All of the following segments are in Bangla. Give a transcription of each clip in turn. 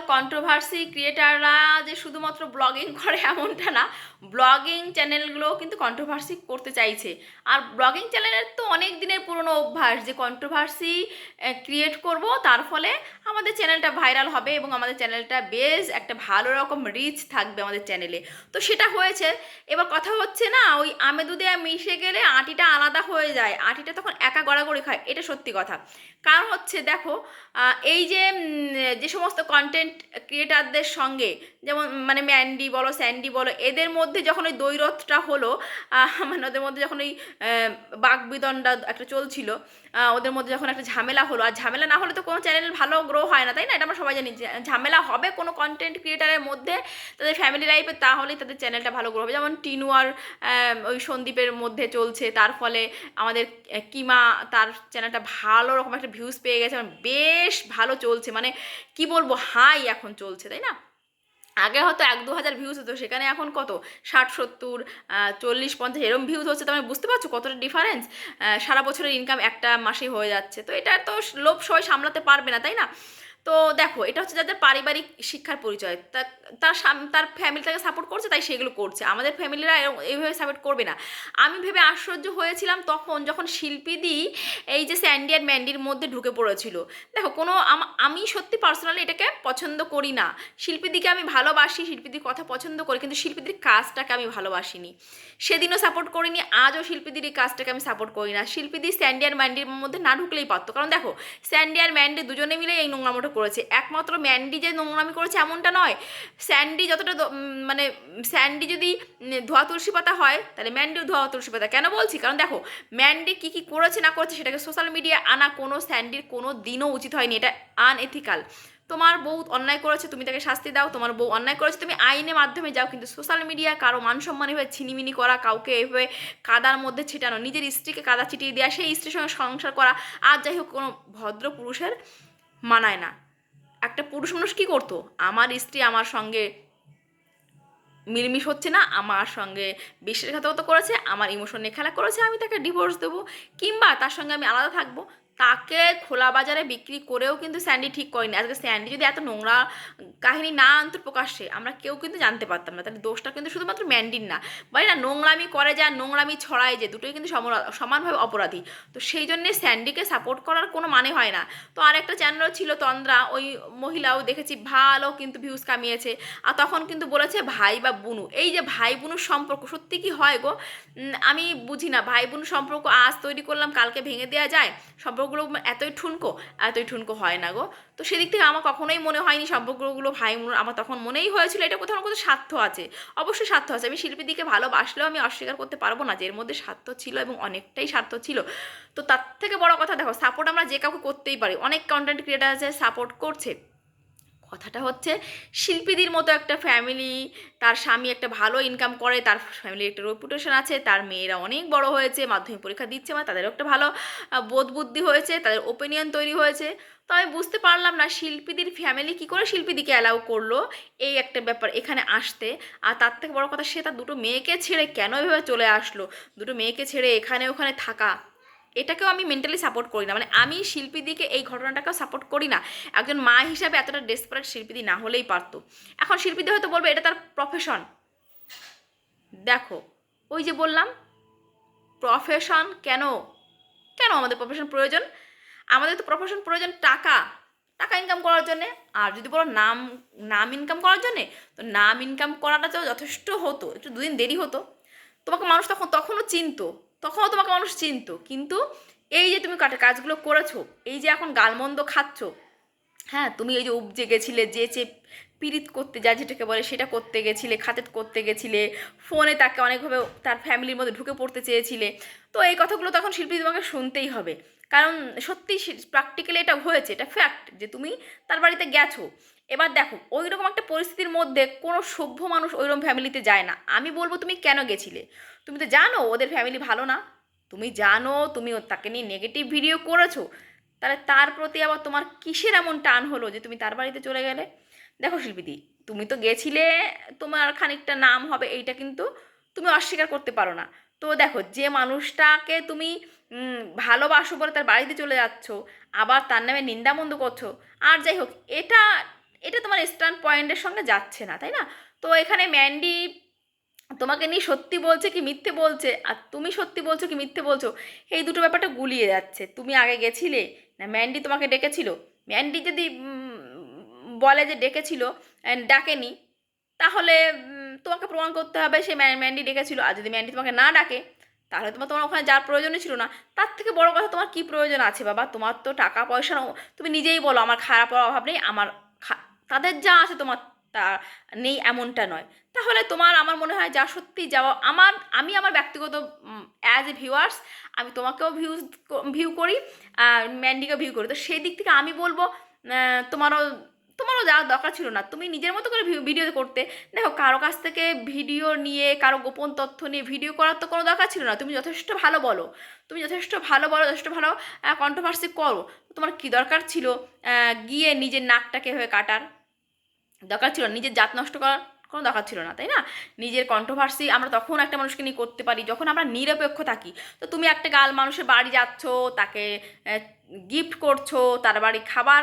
কন্ট্রোভার্সি ক্রিয়েটাররা যে শুধুমাত্র ব্লগিং করে এমনটা না ব্লগিং চ্যানেলগুলোও কিন্তু কন্ট্রোভার্সি করতে চাইছে। আর ব্লগিং চ্যানেলের তো অনেক দিনের পুরনো অভ্যাস যে কন্ট্রোভার্সি ক্রিয়েট করব, তার ফলে আমাদের চ্যানেলটা ভাইরাল হবে এবং আমাদের চ্যানেলটা বেশ একটা ভালো রকম রিচ থাকবে আমাদের চ্যানেলে তো সেটা হয়েছে। এবার কথা হচ্ছে না, ওই আমে দুধে মিশে গেলে আটিটা আলাদা হয়ে যায়। আটিটা তখন একা গড়াগড়ি খায়, এটা সত্যি কথা। কারণ হচ্ছে দেখো এই যে যে সমস্ত কন্টেন্ট ক্রিয়েটারদের সঙ্গে যেমন মানে ম্যান্ডি বলো স্যান্ডি বলো এদের মধ্যে যখন ওই দৈরথটা হলো মানে ওদের মধ্যে যখন ওই আহ, বাকবিদণ্ডা একটা চলছিল ওদের মধ্যে যখন একটা ঝামেলা হলো, আর ঝামেলা না হলে তো কোনো চ্যানেল ভালো গ্রো হয় না, তাই না? এটা আমরা সবাই জানি ঝামেলা হবে কোনো কন্টেন্ট ক্রিয়েটারের মধ্যে তাদের ফ্যামিলি লাইফে তাহলেই তাদের চ্যানেলটা ভালো গ্রো হবে। যেমন টিনু আর ওই সন্দীপের মধ্যে চলছে, তার ফলে আমাদের কিমা, তার চ্যানেলটা ভালো রকম একটা ভিউজ পেয়ে গেছে মানে বেশ ভালো চলছে। মানে কি বলব হাই এখন চলছে, তাই না? আগে হয়তো এক দু হাজার ভিউজ হতো, সেখানে এখন কত? ষাট, সত্তর চল্লিশ, পঞ্চাশ, এরম ভিউজ হচ্ছে। তুমি বুঝতে পারছ কতটা ডিফারেন্স সারা বছরের ইনকাম একটা মাসে হয়ে যাচ্ছে। তো এটা তো লোভ সবাই সামলাতে পারবে না, তাই না? তো দেখো, এটা হচ্ছে যাদের পারিবারিক শিক্ষার পরিচয়। তার তার ফ্যামিলি তাকে সাপোর্ট করছে, তাই সেগুলো করছে। আমাদের ফ্যামিলিরা এইভাবে সাপোর্ট করবে না। আমি ভেবে আশ্চর্য হয়েছিলাম তখন যখন শিল্পীদি এই যে স্যান্ডি আর ম্যান্ডির মধ্যে ঢুকে পড়েছিল। দেখো, কোনো আম- আমি সত্যি পার্সোনালি এটাকে পছন্দ করি না। শিল্পীদিকে আমি ভালোবাসি, শিল্পীদির কথা পছন্দ করি, কিন্তু শিল্পীদির কাজটাকে আমি ভালোবাসিনি। সেদিনও সাপোর্ট করিনি, আজও শিল্পীদির এই কাজটাকে আমি সাপোর্ট করি না। শিল্পীদি স্যান্ডি আর ম্যান্ডির মধ্যে না ঢুকলেই পারতো। কারণ দেখো স্যান্ডি আর ম্যান্ডি দুজনে মিলে এই নোংরামোটা করেছে। একমাত্র ম্যান্ডি যে নোংরামি করেছে এমনটা নয়। স্যান্ডি যতটা মানে স্যান্ডি যদি ধোয়া তুলসী পাতা হয়, তাহলে ম্যান্ডিও ধোয়া তুলসী পাতা। কেন বলছি? কারণ দেখো ম্যান্ডি কী কী করেছে, না করেছে, সেটাকে সোশ্যাল মিডিয়া আনা কোনো স্যান্ডির কোনো দিনও উচিত হয়নি। এটা আনএথিক্যাল তোমার বউ অন্যায় করেছে, তুমি তাকে শাস্তি দাও। তোমার বউ অন্যায় করেছে, তুমি আইনের মাধ্যমে যাও। কিন্তু সোশ্যাল মিডিয়া কারও মান সম্মান এভাবে ছিনিমিনি করা, কাউকে এভাবে কাদার মধ্যে ছিটানো, নিজের স্ত্রীকে কাদা ছিটিয়ে দেওয়া সেই স্ত্রীর সঙ্গে সংসার করা, আর যাই হোক কোনো ভদ্র পুরুষের মানায় না। একটা পুরুষ মানুষ কী করতো? আমার স্ত্রী আমার সঙ্গে মিলমিশ হচ্ছে না, আমার সঙ্গে বিশ্বাসঘাতকতা করেছে, আমার ইমোশন নিয়ে খেলা করেছে, আমি তাকে ডিভোর্স দেবো, কিংবা তার সঙ্গে আমি আলাদা থাকব। তাকে খোলা বাজারে বিক্রি করেও কিন্তু স্যান্ডি ঠিক করেনি। আজকে স্যান্ডি যদি এত নোংরা কাহিনী না আনতো প্রকাশ্যে, আমরা কেউ কিন্তু জানতে পারতাম না। তাহলে দোষটা কিন্তু শুধুমাত্র ম্যান্ডির না। বলে না, নোংরামি করে যা, নোংরামি ছড়ায় যে, দুটোই কিন্তু সমানভাবে অপরাধী। তো সেই জন্যে স্যান্ডিকে সাপোর্ট করার কোনো মানে হয় না। তো আরেকটা চ্যানেলও ছিল তন্দ্রা, ওই মহিলাও দেখেছি ভালো কিন্তু ভিউজ কামিয়েছে। আর তখন কিন্তু বলেছে ভাই বা বুনু। এই যে ভাই বুনুর সম্পর্ক, সত্যি কি হয় গো? আমি বুঝি না। ভাই বোন সম্পর্ক আজ তৈরি করলাম, কালকে ভেঙে দেওয়া যায় সম্পর্কগুলো এতই ঠুনকো এতই ঠুনকো হয় না গো। তো সেদিক থেকে আমার কখনোই মনে হয়নি সম্পর্কগুলো ভাই আমার তখন মনেই হয়েছিল এটা কোথাও না কোথাও স্বার্থ আছে। অবশ্যই স্বার্থ আছে। আমি শিল্পীর দিকে ভালোবাসলেও আমি অস্বীকার করতে পারব না যে এর মধ্যে স্বার্থ ছিল এবং অনেকটাই স্বার্থ ছিল। তো তার থেকে বড় কথা, দেখো সাপোর্ট আমরা যে কাউকে করতেই পারি। অনেক কন্টেন্ট ক্রিয়েটার আছে সাপোর্ট করছে। কথাটা হচ্ছে, শিল্পীদের মতো একটা ফ্যামিলি তার স্বামী একটা ভালো ইনকাম করে, তার ফ্যামিলির একটা রেপুটেশন আছে, তার মেয়েরা অনেক বড় হয়েছে, মাধ্যমিক পরীক্ষা দিচ্ছে মানে তাদেরও একটা ভালো বোধ বুদ্ধি হয়েছে, তাদের ওপিনিয়ন তৈরি হয়েছে। তো আমি বুঝতে পারলাম না, শিল্পীদের ফ্যামিলি কী করে শিল্পীদিকে অ্যালাউ করল, এই একটা ব্যাপার এখানে আসতে। আর তার থেকে বড় কথা, সে তার দুটো মেয়েকে ছেড়ে কেন এভাবে চলে আসলো? দুটো মেয়েকে ছেড়ে এখানে ওখানে থাকা। এটাকেও আমি মেন্টালি সাপোর্ট করি না। মানে আমি শিল্পীদিকে এই ঘটনাটাকেও সাপোর্ট করি না। একজন মা হিসাবে এতটা ডেসপারেট শিল্পীদি না হলেই পারতো। এখন শিল্পীদি হয়তো বলবে, এটা তার প্রফেশন দেখো, ওই যে বললাম প্রফেশন কেন? কেন আমাদের প্রফেশন প্রয়োজন? আমাদের তো প্রফেশন প্রয়োজন টাকা। টাকা ইনকাম করার জন্যে। আর যদি বলো নাম নাম ইনকাম করার জন্যে, তো নাম ইনকাম করাটা তো যথেষ্ট হতো। একটু দুদিন দেরি হতো। তোমাকে মানুষ তখন, তখনও চিনতো। তখনও তোমাকে মানুষ চিনতো। কিন্তু এই যে তুমি কাজগুলো করেছ, এই যে এখন গালমন্দ খাচ্ছ হ্যাঁ তুমি এই যে উপজে গেছিলে, যে যে পীড়িত করতে যা যেটাকে বলে, সেটা করতে গেছিলে খাতেত করতে গেছিলে, ফোনে তাকে অনেকভাবে তার ফ্যামিলির মধ্যে ঢুকে পড়তে চেয়েছিলে। তো এই কথাগুলো তখন শিল্পী তোমাকে শুনতেই হবে। কারণ সত্যি প্র্যাকটিক্যালি এটা হয়েছে, এটা ফ্যাক্ট যে তুমি তার বাড়িতে গেছো। এবার দেখো ওই রকম একটা পরিস্থিতির মধ্যে কোনো সভ্য মানুষ ওইরকম ফ্যামিলিতে যায় না। আমি বলব তুমি কেন গেছিলে? তুমি তো জানো ওদের ফ্যামিলি ভালো না। তুমি জানো তুমি তাকে নিয়ে নেগেটিভ ভিডিও করেছ। তাহলে তার প্রতি আবার তোমার কিসের এমন টান হলো যে তুমি তার বাড়িতে চলে গেলে? দেখো শিল্পীদি, তুমি তো গেছিলে, তোমার খানিকটা নাম হবে, এইটা কিন্তু তুমি অস্বীকার করতে পারো না। তো দেখো, যে মানুষটাকে তুমি ভালোবাসো বলে তার বাড়িতে চলে যাচ্ছ, আবার তার নামে নিন্দামন্দ করছ, আর যাই হোক, এটা এটা তোমার স্ট্যান্ড পয়েন্টের সঙ্গে যাচ্ছে না, তাই না? তো এখানে ম্যান্ডি তোমাকে নিয়ে সত্যি বলছে কি মিথ্যে বলছে? আর তুমি সত্যি বলছো কি মিথ্যে বলছো? এই দুটো ব্যাপারটা গুলিয়ে যাচ্ছে। তুমি আগে গেছিলে? না ম্যান্ডি তোমাকে ডেকেছিল? ম্যান্ডি যদি বলে যে ডেকেছিল ডাকেনি, তাহলে তোমাকে প্রমাণ করতে হবে সে ম্যা- ম্যান্ডি ডেকেছিল। আর যদি ম্যান্ডি তোমাকে না ডাকে, তাহলে তোমার তোমার ওখানে যার প্রয়োজনই ছিল না। তার থেকে বড় কথা তোমার কি প্রয়োজন আছে বাবা? তোমার তো টাকা পয়সা তুমি নিজেই বলো, আমার খারাপ অভাব নেই, আমার তাদের যা আছে তোমার তা নেই এমনটা নয়। তাহলে তোমার আমার মনে হয় যা সত্যি যাওয়া আমার, আমি আমার ব্যক্তিগত অ্যাজ এ ভিউয়ার্স আমি তোমাকেও ভিউজ ভিউ করি ম্যান্ডিকেও ভিউ করি। তো সেই দিক থেকে আমি বলব তোমারও তোমারও যাওয়ার দরকার ছিল না। তুমি নিজের মতো করে ভিডিও করতে। দেখো, কারও কাছ থেকে ভিডিও নিয়ে, কারও গোপন তথ্য নিয়ে ভিডিও করার তো কোনো দরকার ছিল না। তুমি যথেষ্ট ভালো বলো। তুমি যথেষ্ট ভালো বলো, যথেষ্ট ভালো কন্ট্রোভার্সি করো। তোমার কি দরকার ছিল? গিয়ে নিজের নাকটাকে হয়ে কাটার। দরকার ছিল নিজের জাত নষ্ট করার। কোনো দরকার ছিল না, তাই না? নিজের কন্ট্রোভার্সি আমরা তখন একটা মানুষকে নিয়ে করতে পারি, যখন আমরা নিরপেক্ষ থাকি। তো তুমি একটা গাল মানুষের বাড়ি যাচ্ছ, তাকে গিফট করছ, তার বাড়ি খাবার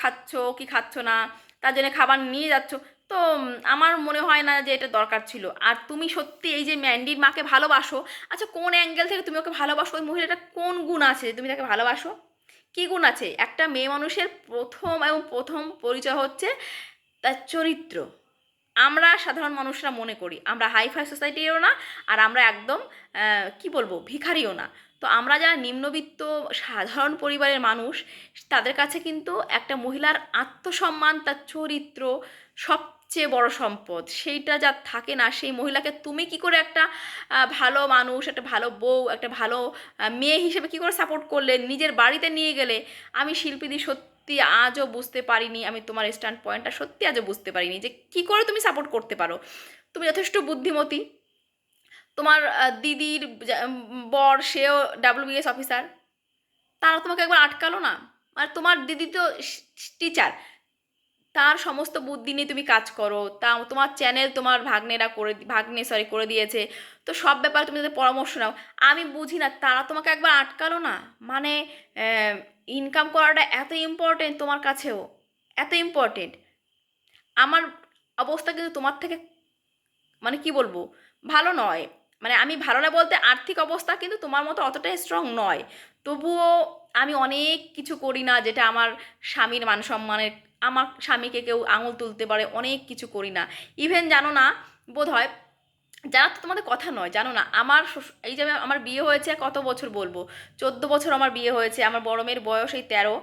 খাচ্ছ, কি খাচ্ছ না, তার জন্য খাবার নিয়ে যাচ্ছ, তো আমার মনে হয় না যে এটা দরকার ছিল। আর তুমি সত্যি এই যে ম্যান্ডির মাকে ভালোবাসো আচ্ছা কোন অ্যাঙ্গেল থেকে তুমি ওকে ভালোবাসো? ওই মহিলাটা কোন গুণ আছে তুমি তাকে ভালোবাসো? কী গুণ আছে? একটা মেয়ে মানুষের প্রথম এবং প্রথম পরিচয় হচ্ছে তার চরিত্র। আমরা সাধারণ মানুষরা মনে করি। আমরা হাই ফাই সোসাইটিরও না, আর আমরা একদম কি বলব, ভিখারিও না। তো আমরা যারা নিম্নবিত্ত, সাধারণ পরিবারের মানুষ, তাদের কাছে কিন্তু একটা মহিলার আত্মসম্মান, তার চরিত্র সব সবচেয়ে বড় সম্পদ। সেইটা যা থাকে না, সেই মহিলাকে তুমি কি করে একটা ভালো মানুষ, একটা ভালো বউ, একটা ভালো মেয়ে হিসেবে কি করে সাপোর্ট করলে, নিজের বাড়িতে নিয়ে গেলে? আমি শিল্পীদি সত্যি আজও বুঝতে পারিনি, আমি তোমার স্ট্যান্ড পয়েন্টটা সত্যি আজও বুঝতে পারিনি যে কি করে তুমি সাপোর্ট করতে পারো। তুমি যথেষ্ট বুদ্ধিমতী। তোমার দিদির বর, সেও ডাব্লিউবিএস অফিসার তারা তোমাকে একবার আটকালো না। আর তোমার দিদি তো টিচার তার সমস্ত বুদ্ধি নিয়ে তুমি কাজ করো। তা তোমার চ্যানেল তোমার ভাগ্নেরা করে ভাগ্নে সরি করে দিয়েছে। তো সব ব্যাপারে তুমি তাদের পরামর্শ নাও। আমি বুঝি না, তারা তোমাকে একবার আটকালো না? মানে ইনকাম করাটা এত ইম্পর্টেন্ট তোমার কাছেও? এত ইম্পর্টেন্ট আমার অবস্থা কিন্তু তোমার থেকে মানে কি বলব, ভালো নয়। মানে আমি ভালো না বলতে আর্থিক অবস্থা কিন্তু তোমার মতো অতটাই স্ট্রং নয়। তবুও আমি অনেক কিছু করি না যেটা আমার স্বামীর মান সম্মানের আমার স্বামীকে কেউ আঙুল তুলতে পারে, অনেক কিছু করি না। ইভেন জানো না বোধ হয় যারা তো তোমাদের কথা নয়, জানো না, আমার এই যে আমার বিয়ে হয়েছে কত বছর বলব? চোদ্দ বছর আমার বিয়ে হয়েছে, আমার বড় মেয়ের বয়স এই তেরো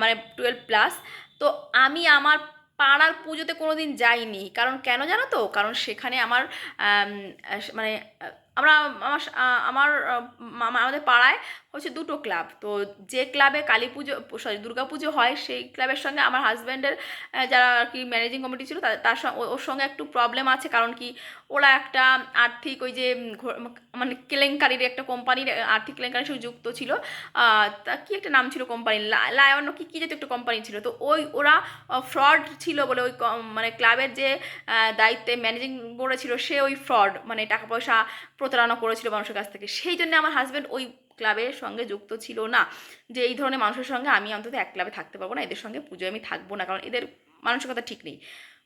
মানে টুয়েলভ প্লাস তো আমি আমার পাড়ার পুজোতে কোনো দিন যাইনি, কারণ কেন জানো তো? কারণ সেখানে আমার মানে আমরা, আমার আমার আমাদের পাড়ায় হচ্ছে দুটো ক্লাব তো যে ক্লাবে কালী পুজো সরি দুর্গা পুজো হয়, সেই ক্লাবের সঙ্গে আমার হাজব্যান্ডের যারা আর কি ম্যানেজিং কমিটি ছিল, তার ওর সঙ্গে একটু প্রবলেম আছে, কারণ কি ওরা একটা আর্থিক ওই যে মানে কেলেঙ্কারির একটা কোম্পানির আর্থিক কেলেঙ্কারির সঙ্গে যুক্ত ছিল। তা কী একটা নাম ছিল কোম্পানির লায়ন কি কি যেত একটা কোম্পানি ছিল? তো ওই, ওরা ফ্রড ছিল বলে ওই মানে ক্লাবের যে দায়িত্বে ম্যানেজিং বোর্ডে ছিল সে ওই ফ্রড মানে টাকা পয়সা প্রতারণা করেছিল মানুষের কাছ থেকে। সেই জন্য আমার হাজব্যান্ড ওই ক্লাবের সঙ্গে যুক্ত ছিল না। যে এই ধরনের মানুষের সঙ্গে আমি অন্তত এক ক্লাবে থাকতে পারব না, এদের সঙ্গে পুজোয় আমি থাকব না, কারণ এদের মানসিকতা ঠিক নেই।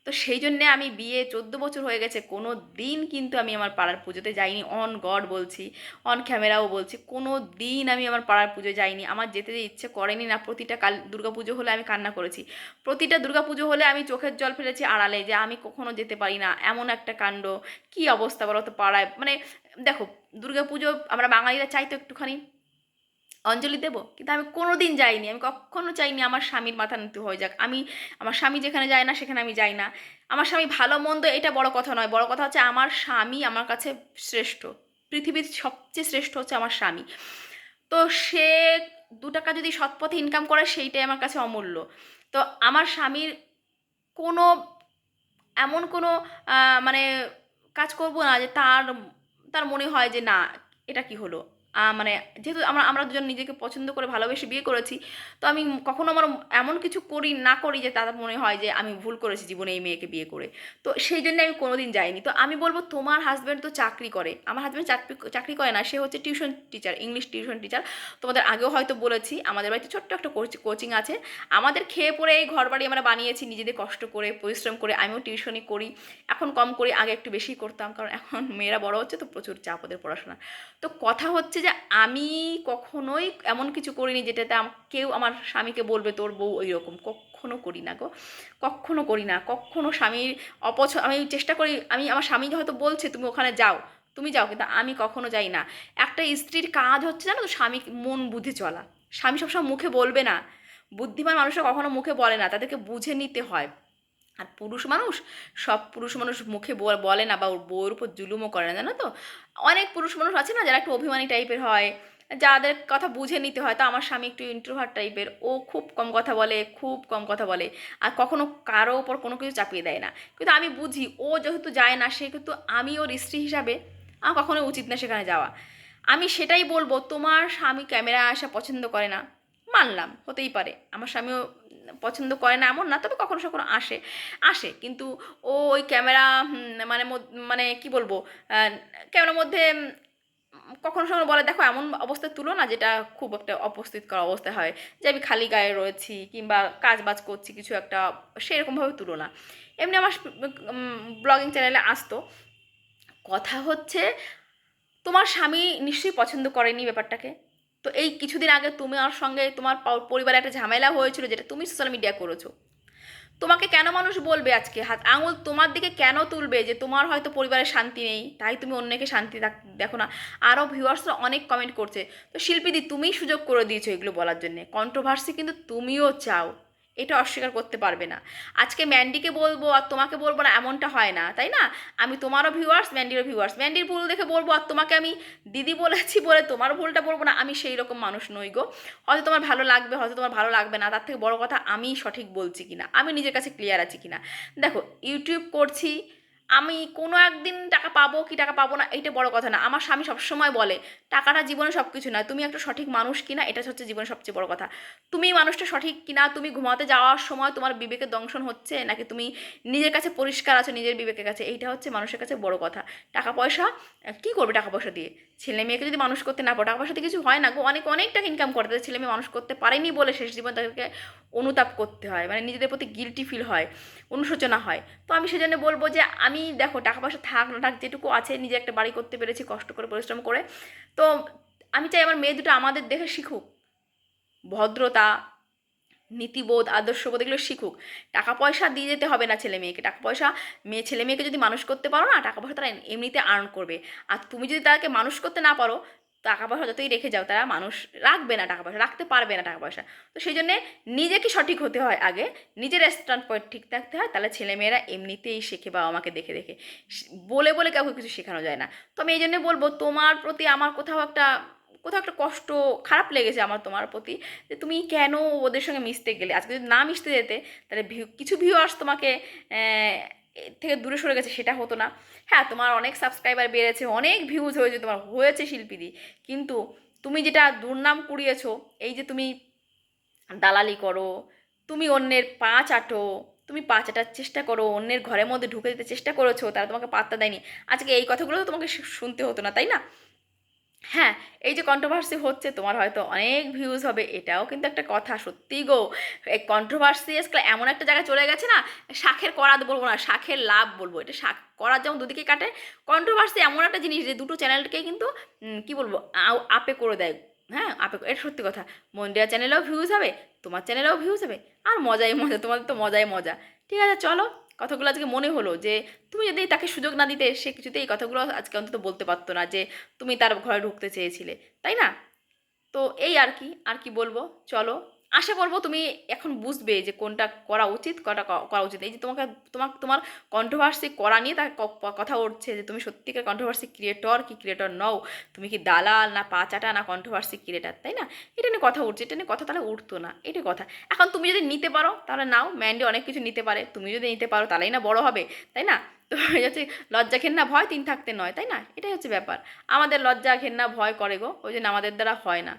তো সেই জন্যে আমি বিয়ে চোদ্দ বছর হয়ে গেছে, কোনো দিন কিন্তু আমি আমার পাড়ার পুজোতে যাইনি। অন গড বলছি, অন ক্যামেরাও বলছি, কোনো দিন আমি আমার পাড়ার পুজো যাইনি। আমার যেতে যে ইচ্ছে করেনি না, প্রতিটা কাল পুজো হলে আমি কান্না করেছি। প্রতিটা পুজো হলে আমি চোখের জল ফেলেছি আড়ালে, যে আমি কখনো যেতে পারি না, এমন একটা কাণ্ড, কি অবস্থা বলো তো পাড়ায়? মানে দেখো পুজো আমরা বাঙালিরা চাই তো একটুখানি। অঞ্জলি দেবো, কিন্তু আমি কোনো দিন যাইনি, আমি কখনো চাইনি আমার স্বামীর মাথা নিতে হয়ে যাক। আমি, আমার স্বামী যেখানে যায় না, সেখানে আমি যাই না। আমার স্বামী ভালো মন্দ এটা বড় কথা নয়, বড় কথা হচ্ছে আমার স্বামী আমার কাছে শ্রেষ্ঠ। পৃথিবীর সবচেয়ে শ্রেষ্ঠ হচ্ছে আমার স্বামী। তো সে দু টাকা যদি সৎপথে ইনকাম করে, সেইটাই আমার কাছে অমূল্য। তো আমার স্বামীর কোনো, এমন কোনো মানে কাজ করব না যে তার তার মনে হয় যে না এটা কি হলো? মানে যেহেতু আমরা আমরা দুজন নিজেকে পছন্দ করে ভালোবেসে বিয়ে করেছি, তো আমি কখনো আমার এমন কিছু করি, না করি যে তাদের মনে হয় যে আমি ভুল করেছি জীবনে এই মেয়েকে বিয়ে করে। তো সেই জন্য আমি কোনোদিন যাইনি। তো আমি বলব তোমার হাজব্যান্ড তো চাকরি করে। আমার হাজব্যান্ড চাকরি চাকরি করে না, সে হচ্ছে tuition teacher English tuition teacher তোমাদের আগেও হয়তো বলেছি, আমাদের বাড়িতে ছোট্ট একটা কোচিং আছে। আমাদের খেয়ে পড়ে এই ঘর বাড়ি আমরা বানিয়েছি, নিজেদের কষ্ট করে, পরিশ্রম করে, আমিও টিউশনই করি। এখন কম করি, আগে একটু বেশি করতাম, কারণ এখন মেয়েরা বড় হচ্ছে, তো প্রচুর চাপ ওদের পড়াশোনা তো কথা হচ্ছে যে আমি কখনোই এমন কিছু করিনি যেটাতে কেউ আমার স্বামীকে বলবে তোর বউ ওই রকম কখনো করি না গো। কখনো করি না। কখনো স্বামীর অপছ, আমি চেষ্টা করি, আমি আমার স্বামীকে হয়তো বলছে, তুমি ওখানে যাও। তুমি যাও। কিন্তু আমি কখনো যাই না। একটা স্ত্রীর কাজ হচ্ছে জানো তো, স্বামী মন বুঝে চলা। স্বামী সবসময় মুখে বলবে না। বুদ্ধিমান মানুষরা কখনো মুখে বলে না। তাদেরকে বুঝে নিতে হয়। আর পুরুষ মানুষ, সব পুরুষ মানুষ মুখে বল- না বা ওর বউয়ের উপর জুলুমও করে না, জানো তো? অনেক পুরুষ মানুষ আছে না যারা একটু অভিমানী টাইপের হয়, যাদের কথা বুঝে নিতে হয়। তো আমার স্বামী একটু ইন্ট্রোভার্ট টাইপের ও খুব কম কথা বলে, খুব কম কথা বলে। আর কখনো কারও ওপর কোনো কিছু চাপিয়ে দেয় না। কিন্তু আমি বুঝি, ও যেহেতু যায় না, সে কিন্তু আমি ওর স্ত্রী হিসাবে, আমার কখনো উচিত না সেখানে যাওয়া। আমি সেটাই বলব, তোমার স্বামী ক্যামেরা আসা পছন্দ করে না, মানলাম, হতেই পারে। আমার স্বামীও পছন্দ করে না, এমন না, তবে কখনো কখনো আসে আসে। কিন্তু ও ওই ক্যামেরা মানে মানে কি বলব ক্যামেরার মধ্যে কখনো কখনো বলে, দেখো, এমন অবস্থায় তুলো না, যেটা খুব একটা অপস্থিত করা অবস্থায় হয়। যে আমি খালি গায়ে রয়েছি কিংবা কাজ বাজ করছি, কিছু একটা সেরকমভাবে তুলো না। এমনি আমার ব্লগিং চ্যানেলে আসতো। কথা হচ্ছে, তোমার স্বামী নিশ্চয়ই পছন্দ করেনি ব্যাপারটাকে। তো এই কিছুদিন আগে তোমার সঙ্গে তোমার পরিবারে একটা ঝামেলা হয়েছিল যেটা তুমি সোশ্যাল মিডিয়া করেছ। তোমাকে কেন মানুষ বলবে আজকে? হাত, আঙুল তোমার দিকে কেন তুলবে যে তোমার হয়তো পরিবারের শান্তি নেই? তাই তুমি অন্যকে শান্তি দেখো না। আরও ভিউয়ার্সরা অনেক কমেন্ট করছে। তো শিল্পীদি, তুমিই সুযোগ করে দিয়েছ এগুলো বলার জন্যে। কন্ট্রোভার্সি কিন্তু তুমিও চাও। এটা অস্বীকার করতে পারবে না। আজকে ম্যান্ডিকে বলব আর তোমাকে বলব না, এমনটা হয় না, তাই না? আমি তোমারও ভিউয়ার্স ম্যান্ডিরও ভিউয়ার্স ম্যান্ডির ভুল দেখে বলব আর তোমাকে আমি দিদি বলেছি বলে তোমার ভুলটা বলব না, আমি সেই রকম মানুষ নই গো। হয়তো তোমার ভালো লাগবে, হয়তো তোমার ভালো লাগবে না, তার থেকে বড় কথা আমি সঠিক বলছি কিনা, আমি নিজের কাছে ক্লিয়ার আছি কিনা। দেখো ইউটিউব করছি আমি কোনো একদিন টাকা পাবো কি টাকা পাবো না এটা বড় কথা না। আমার স্বামী সবসময় বলে, টাকাটা জীবনে সব কিছু না তুমি একটা সঠিক মানুষ কিনা, এটা হচ্ছে জীবনের সবচেয়ে বড় কথা। তুমি মানুষটা সঠিক কিনা, তুমি ঘুমাতে যাওয়ার সময় তোমার বিবেকের দংশন হচ্ছে, নাকি তুমি নিজের কাছে পরিষ্কার আছো, নিজের বিবেকের কাছে? এইটা হচ্ছে মানুষের কাছে বড় কথা। টাকা পয়সা কি করবে টাকা পয়সা দিয়ে? ছেলে মেয়েকে যদি মানুষ করতে না পারো, টাকা পয়সা দিয়ে কিছু হয় না গো। অনেক অনেক টাকা ইনকাম করে তাদের ছেলে মেয়ে মানুষ করতে পারেনি বলে শেষ জীবন তাদেরকে অনুতাপ করতে হয়। মানে নিজেদের প্রতি গিলটি ফিল হয়, অনুশোচনা হয়। তো আমি সেজন্য বলব যে, আমি দেখো, টাকা পয়সা থাক না থাক, যেটুকু আছে নিজে একটা বাড়ি করতে পেরেছি, কষ্ট করে পরিশ্রম করে। তো আমি চাই আমার মেয়ে দুটো আমাদের দেখে শিখুক। ভদ্রতা নীতিবোধ, আদর্শবোধ এগুলো শিখুক। টাকা পয়সা দিয়ে যেতে হবে না ছেলে মেয়েকে। টাকা পয়সা, মেয়ে, ছেলে মেয়েকে যদি মানুষ করতে পারো না, টাকা পয়সা তারা এমনিতে আর্ন করবে। আর তুমি যদি তাকে মানুষ করতে না পারো, টাকা পয়সা যতই রেখে যাও, তারা মানুষ রাখবে না টাকা পয়সা, রাখতে পারবে না টাকা পয়সা। তো সেই জন্যে নিজেকে সঠিক হতে হয় আগে? নিজের স্ট্যান্ড পয়েন্ট ঠিক থাকতে হয়, তাহলে ছেলেমেয়েরা এমনিতেই শেখে বাবা আমাকে দেখে দেখে। বলে বলে কাউকে কিছু শেখানো যায় না। তো আমি এই জন্যে বলব, তোমার প্রতি আমার কোথাও একটা কোথাও একটা কষ্ট, খারাপ লেগেছে আমার তোমার প্রতি, যে তুমি কেন ওদের সঙ্গে মিশতে গেলে? আজকে যদি না মিশতে যেতে, তাহলে কিছু ভিউয়ার্স তোমাকে থেকে দূরে সরে গেছে, সেটা হতো না। হ্যাঁ তোমার অনেক সাবস্ক্রাইবার বেড়েছে, অনেক ভিউজ হয়েছে তোমার, হয়েছে শিল্পীদি কিন্তু তুমি যেটা দুর্নাম কুড়িয়েছো, এই যে তুমি দালালি করো, তুমি অন্যের পা চাটো, তুমি পা চাটার চেষ্টা করো, অন্যের ঘরের মধ্যে ঢুকে দিতে চেষ্টা করেছ, তারা তোমাকে পাত্তা দেয়নি। আজকে এই কথাগুলো তো তোমাকে শুনতে হতো না, তাই না? হ্যাঁ এই যে কন্ট্রোভার্সি হচ্ছে, তোমার হয়তো অনেক ভিউজ হবে, এটাও কিন্তু একটা কথা, সত্যি গো। এই কন্ট্রোভার্সি আজকাল এমন একটা জায়গায় চলে গেছে না শাখের করাত বলব না শাখের লাভ বলব, এটা শাখ করার যেমন দুদিকে কাটে কন্ট্রোভার্সি এমন একটা জিনিস যে দুটো চ্যানেলকে কিন্তু কি বলব আপে করে দেয় হ্যাঁ আপে এটা সত্যি কথা। মন্ডিয়া চ্যানেলেও ভিউজ হবে, তোমার চ্যানেলেও ভিউজ হবে, আর মজাই মজা, তোমাদের তো মজাই মজা। ঠিক আছে, চলো কথাগুলো আজকে মনে হলো যে তুমি যদি তাকে সুযোগ না দিতে, সে কিছুতে এই কথাগুলো আজকে অন্তত বলতে পারতো না যে তুমি তার ঘরে ঢুকতে চেয়েছিলে, তাই না? তো এই আর কি আর কি বলব? চলো আশা করব তুমি এখন বুঝবে যে কোনটা করা উচিত কটা করা উচিত। এই যে তোমাকে তোমার তোমার কন্ট্রোভার্সি করা নিয়ে তার কথা উঠছে যে তুমি সত্যিকার কন্ট্রোভার্সি ক্রিয়েটর কি ক্রিয়েটর নও? তুমি কি দালাল না পাচাটা না কন্ট্রোভার্সি ক্রিয়েটার তাই না? এটা নিয়ে কথা উঠছে, এটা নিয়ে কথা তাহলে উঠতো না, এটাই কথা। এখন তুমি যদি নিতে পারো, তাহলে নাও ম্যান্ডি অনেক কিছু নিতে পারে। তুমি যদি নিতে পারো, তাহলেই না বড় হবে, তাই না? তো হচ্ছে লজ্জা ঘেন্না ভয় তিন থাকতে নয়, তাই না? এটাই হচ্ছে ব্যাপার। আমাদের লজ্জা ঘেন্না ভয় করে গো, ওই জন্য আমাদের দ্বারা হয় না।